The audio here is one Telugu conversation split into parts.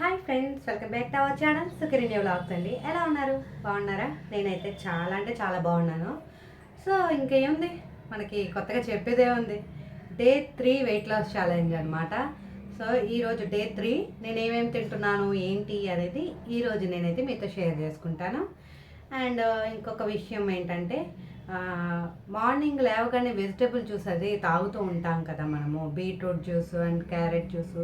Hi friends welcome back to our channel Sukiranya vlogs అండి. ఎలా ఉన్నారు? బాగున్నారా? నేనైతే చాలా అంటే చాలా బాగున్నాను. సో ఇంకేముంది? మనకి కొత్తగా చెప్పేదే ఉంది. Day three weight loss challenge అనమాట సో ఈరోజు డే త్రీ నేను ఏమేమి తింటున్నాను ఏంటి అనేది ఈరోజు నేనైతే మీతో షేర్ చేసుకుంటాను. అండ్ uh, ఇంకొక విషయం ఏంటంటే uh, మార్నింగ్ లేవగానే వెజిటేబుల్ జ్యూస్ అది తాగుతూ ఉంటాం కదా మనము. Beetroot juice and carrot juice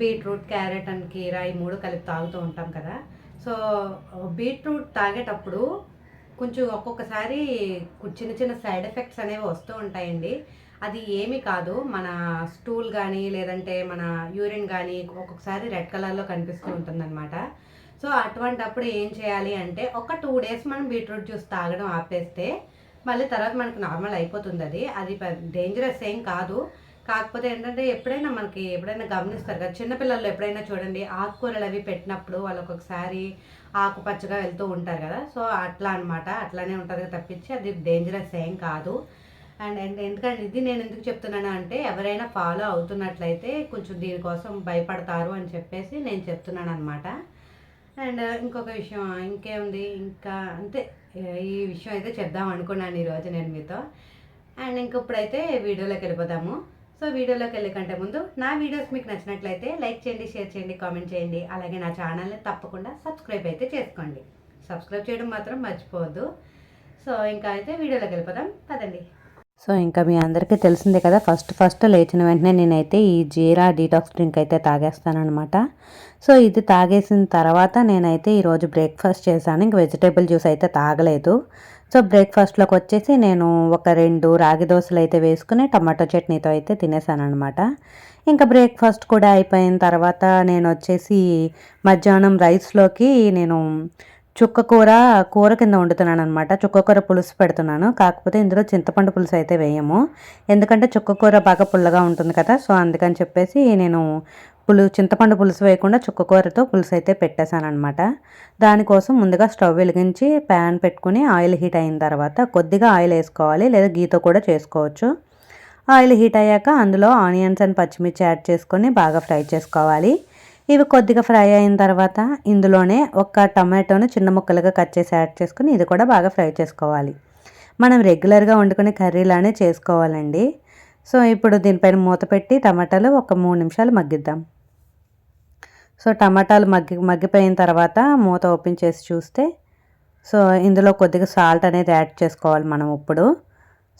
beetroot carrot and కీరా ఈ మూడు కలిపి తాగుతూ ఉంటాం కదా. సో బీట్రూట్ తాగేటప్పుడు కొంచెం ఒక్కొక్కసారి చిన్న చిన్న సైడ్ ఎఫెక్ట్స్ అనేవి వస్తూ ఉంటాయండి. అది ఏమి కాదు. మన స్టూల్ కానీ లేదంటే మన యూరిన్ కానీ ఒక్కొక్కసారి రెడ్ కలర్లో కనిపిస్తూ ఉంటుందన్నమాట. సో అటువంటప్పుడు ఏం చేయాలి అంటే ఒక టూ డేస్ మనం బీట్రూట్ జ్యూస్ తాగడం ఆపేస్తే మళ్ళీ తర్వాత మనకు నార్మల్ అయిపోతుంది అది. అది డేంజరస్ ఏం కాదు. కాకపోతే ఏంటంటే ఎప్పుడైనా మనకి ఎప్పుడైనా గమనిస్తారు కదా చిన్నపిల్లలు ఎప్పుడైనా చూడండి ఆకుకూరలు అవి పెట్టినప్పుడు వాళ్ళు ఒక్కొక్కసారి ఆకుపచ్చగా వెళ్తూ ఉంటారు కదా. సో అట్లా అనమాట అట్లానే ఉంటుంది తప్పించి అది డేంజరస్ ఏం కాదు. అండ్ అండ్ ఎందుకంటే ఇది నేను ఎందుకు చెప్తున్నాను అంటే ఎవరైనా ఫాలో అవుతున్నట్లయితే కొంచెం దీనికోసం భయపడతారు అని చెప్పేసి నేను చెప్తున్నాను అనమాట అండ్ ఇంకొక విషయం ఇంకేముంది? ఇంకా అంతే. ఈ విషయం అయితే చెప్దాం అనుకున్నాను ఈరోజు నేను మీతో. అండ్ ఇంక ఇప్పుడైతే వీడియోలోకి వెళ్ళిపోదాము. సో వీడియోలోకి వెళ్ళకంటే ముందు నా వీడియోస్ మీకు నచ్చినట్లయితే లైక్ చేయండి షేర్ చేయండి కామెంట్ చేయండి. అలాగే నా ఛానల్ని తప్పకుండా సబ్స్క్రైబ్ అయితే చేసుకోండి. సబ్స్క్రైబ్ చేయడం మాత్రం మర్చిపోవద్దు. సో ఇంకా అయితే వీడియోలోకి వెళ్ళిపోదాం. పదండి. సో ఇంకా మీ అందరికీ తెలిసిందే కదా ఫస్ట్ ఫస్ట్ లేచిన వెంటనే నేనైతే ఈ జీరా డీటాక్స్ డ్రింక్ అయితే తాగేస్తానమాట సో ఇది తాగేసిన తర్వాత నేనైతే ఈరోజు బ్రేక్ఫాస్ట్ చేశాను. ఇంక వెజిటేబుల్ జ్యూస్ అయితే తాగలేదు. సో బ్రేక్ఫాస్ట్లోకి వచ్చేసి నేను ఒక రెండు రాగి దోశలు అయితే వేసుకుని టమాటో చట్నీతో అయితే తినేసాను అనమాట ఇంకా బ్రేక్ఫాస్ట్ కూడా అయిపోయిన తర్వాత నేను వచ్చేసి మధ్యాహ్నం రైస్లోకి నేను చుక్క కూర కూర కింద వండుతున్నాను అనమాట చుక్క కూర పులుసు పెడుతున్నాను. కాకపోతే ఇందులో చింతపండు పులుసు అయితే వేయము. ఎందుకంటే చుక్క కూర బాగా పుల్లగా ఉంటుంది కదా సో అందుకని చెప్పేసి నేను పులు చింతపండు పులుసు వేయకుండా చుక్కకూరతో పులుసు అయితే పెట్టేశాను అనమాట దానికోసం ముందుగా స్టవ్ వెలిగించి ప్యాన్ పెట్టుకుని ఆయిల్ హీట్ అయిన తర్వాత కొద్దిగా ఆయిల్ వేసుకోవాలి లేదా గీతో కూడా చేసుకోవచ్చు. ఆయిల్ హీట్ అయ్యాక అందులో ఆనియన్స్ అండ్ పచ్చిమిర్చి యాడ్ చేసుకొని బాగా ఫ్రై చేసుకోవాలి. ఇవి కొద్దిగా ఫ్రై అయిన తర్వాత ఇందులోనే ఒక టమాటోను చిన్న ముక్కలుగా కట్ చేసి యాడ్ చేసుకుని ఇది కూడా బాగా ఫ్రై చేసుకోవాలి. మనం రెగ్యులర్గా వండుకునే కర్రీలానే చేసుకోవాలండి. సో ఇప్పుడు దీనిపైన మూత పెట్టి టమాటాలు ఒక మూడు నిమిషాలు మగ్గిద్దాం. సో టమాటాలు మగ్గి మగ్గిపోయిన తర్వాత మూత ఓపెన్ చేసి చూస్తే సో ఇందులో కొద్దిగా సాల్ట్ అనేది యాడ్ చేసుకోవాలి మనం ఇప్పుడు.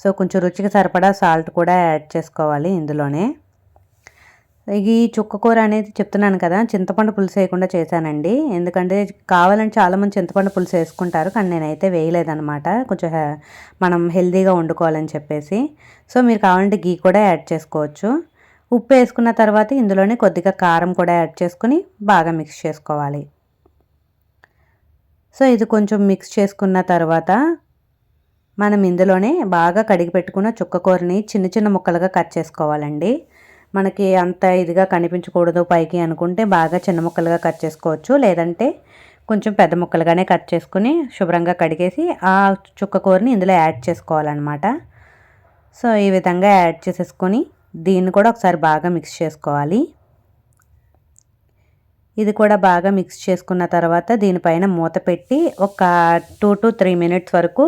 సో కొంచెం రుచికి సరిపడా సాల్ట్ కూడా యాడ్ చేసుకోవాలి ఇందులోనే. ఈ చుక్క కూర అనేది చెప్తున్నాను కదా చింతపండు పులుసు వేయకుండా చేశానండి. ఎందుకంటే కావాలని చాలామంది చింతపండు పులుసు వేసుకుంటారు కానీ నేనైతే వేయలేదనమాట కొంచెం మనం హెల్తీగా వండుకోవాలని చెప్పేసి. సో మీరు కావాలంటే గీ కూడా యాడ్ చేసుకోవచ్చు. ఉప్పు వేసుకున్న తర్వాత ఇందులోనే కొద్దిగా కారం కూడా యాడ్ చేసుకుని బాగా మిక్స్ చేసుకోవాలి. సో ఇది కొంచెం మిక్స్ చేసుకున్న తర్వాత మనం ఇందులోనే బాగా కడిగి పెట్టుకున్న చుక్కకూరని చిన్న చిన్న ముక్కలుగా కట్ చేసుకోవాలండి. మనకి అంత ఇదిగా కనిపించకూడదు పైకి అనుకుంటే బాగా చిన్న ముక్కలుగా కట్ చేసుకోవచ్చు. లేదంటే కొంచెం పెద్ద ముక్కలుగానే కట్ చేసుకుని శుభ్రంగా కడిగేసి ఆ చుక్కకూరని ఇందులో యాడ్ చేసుకోవాలన్నమాట. సో ఈ విధంగా యాడ్ చేసేసుకొని దీన్ని కూడా ఒకసారి బాగా మిక్స్ చేసుకోవాలి. ఇది కూడా బాగా మిక్స్ చేసుకున్న తర్వాత దీనిపైన మూత పెట్టి ఒక టూ టు త్రీ మినిట్స్ వరకు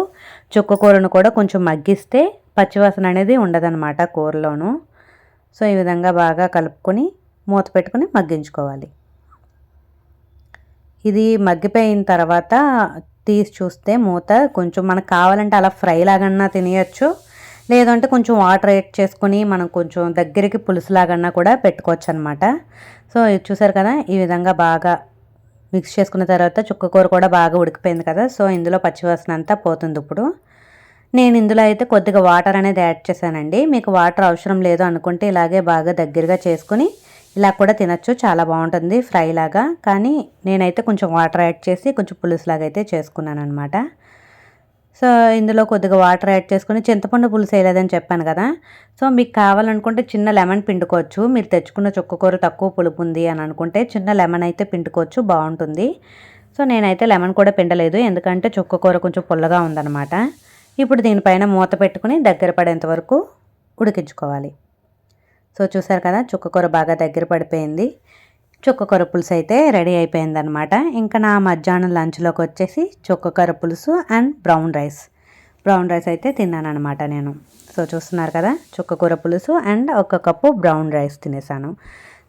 చుక్క కూరను కూడా కొంచెం మగ్గిస్తే పచ్చివాసన అనేది ఉండదన్నమాట కూరలోను. సో ఈ విధంగా బాగా కలుపుకొని మూత పెట్టుకొని మగ్గించుకోవాలి. ఇది మగ్గిపోయిన తర్వాత తీసి చూస్తే మూత కొంచెం మనకు కావాలంటే అలా ఫ్రై లాగన్నా తినేయచ్చు. లేదంటే కొంచెం వాటర్ యాడ్ చేసుకొని మనం కొంచెం దగ్గరికి పులుసులాగన్నా కూడా పెట్టుకోవచ్చు అనమాట సో ఇది చూసారు కదా ఈ విధంగా బాగా మిక్స్ చేసుకున్న తర్వాత చుక్క కూర కూడా బాగా ఉడికిపోయింది కదా సో ఇందులో పచ్చివాసన అంతా పోతుంది ఇప్పుడు. నేను ఇందులో అయితే కొద్దిగా వాటర్ అనేది యాడ్ చేశానండి. మీకు వాటర్ అవసరం లేదు అనుకుంటే ఇలాగే బాగా దగ్గరగా చేసుకుని ఇలా కూడా తినచ్చు చాలా బాగుంటుంది ఫ్రై లాగా. కానీ నేనైతే కొంచెం వాటర్ యాడ్ చేసి కొంచెం పులుసులాగా అయితే చేసుకున్నాను అనమాట సో ఇందులో కొద్దిగా వాటర్ యాడ్ చేసుకుని చింతపండు పులుసు వేయలేదని చెప్పాను కదా. సో మీకు కావాలనుకుంటే చిన్న లెమన్ పిండుకోవచ్చు. మీరు తెచ్చుకున్న చుక్కకూర తక్కువ పులుపు ఉంది అని అనుకుంటే చిన్న లెమన్ అయితే పిండుకోవచ్చు బాగుంటుంది. సో నేనైతే లెమన్ కూడా పిండలేదు ఎందుకంటే చుక్కకూర కొంచెం పుల్లగా ఉందన్నమాట. ఇప్పుడు దీనిపైన మూత పెట్టుకుని దగ్గర పడేంత వరకు ఉడికించుకోవాలి. సో చూసారు కదా చుక్కకూర బాగా దగ్గర పడిపోయింది. చుక్కకూర పులుసు అయితే రెడీ అయిపోయిందనమాట ఇంకా నా మధ్యాహ్నం లంచ్లోకి వచ్చేసి చుక్కకూర పులుసు and brown rice. Brown rice అయితే తిన్నాను అనమాట నేను. సో చూస్తున్నారు కదా చుక్కకూర పులుసు అండ్ ఒక కప్పు బ్రౌన్ రైస్ తినేసాను.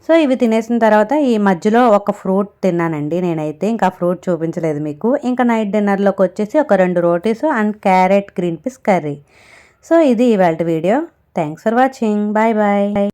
సో ఇవి తినేసిన తర్వాత ఈ మధ్యలో ఒక ఫ్రూట్ తిన్నానండి నేనైతే. ఇంకా ఫ్రూట్ చూపించలేదు మీకు. ఇంకా నైట్ డిన్నర్లోకి వచ్చేసి ఒక రెండు rotis and carrot green peas curry. So ఇది ఇవాళ video. Thanks for watching. Bye bye.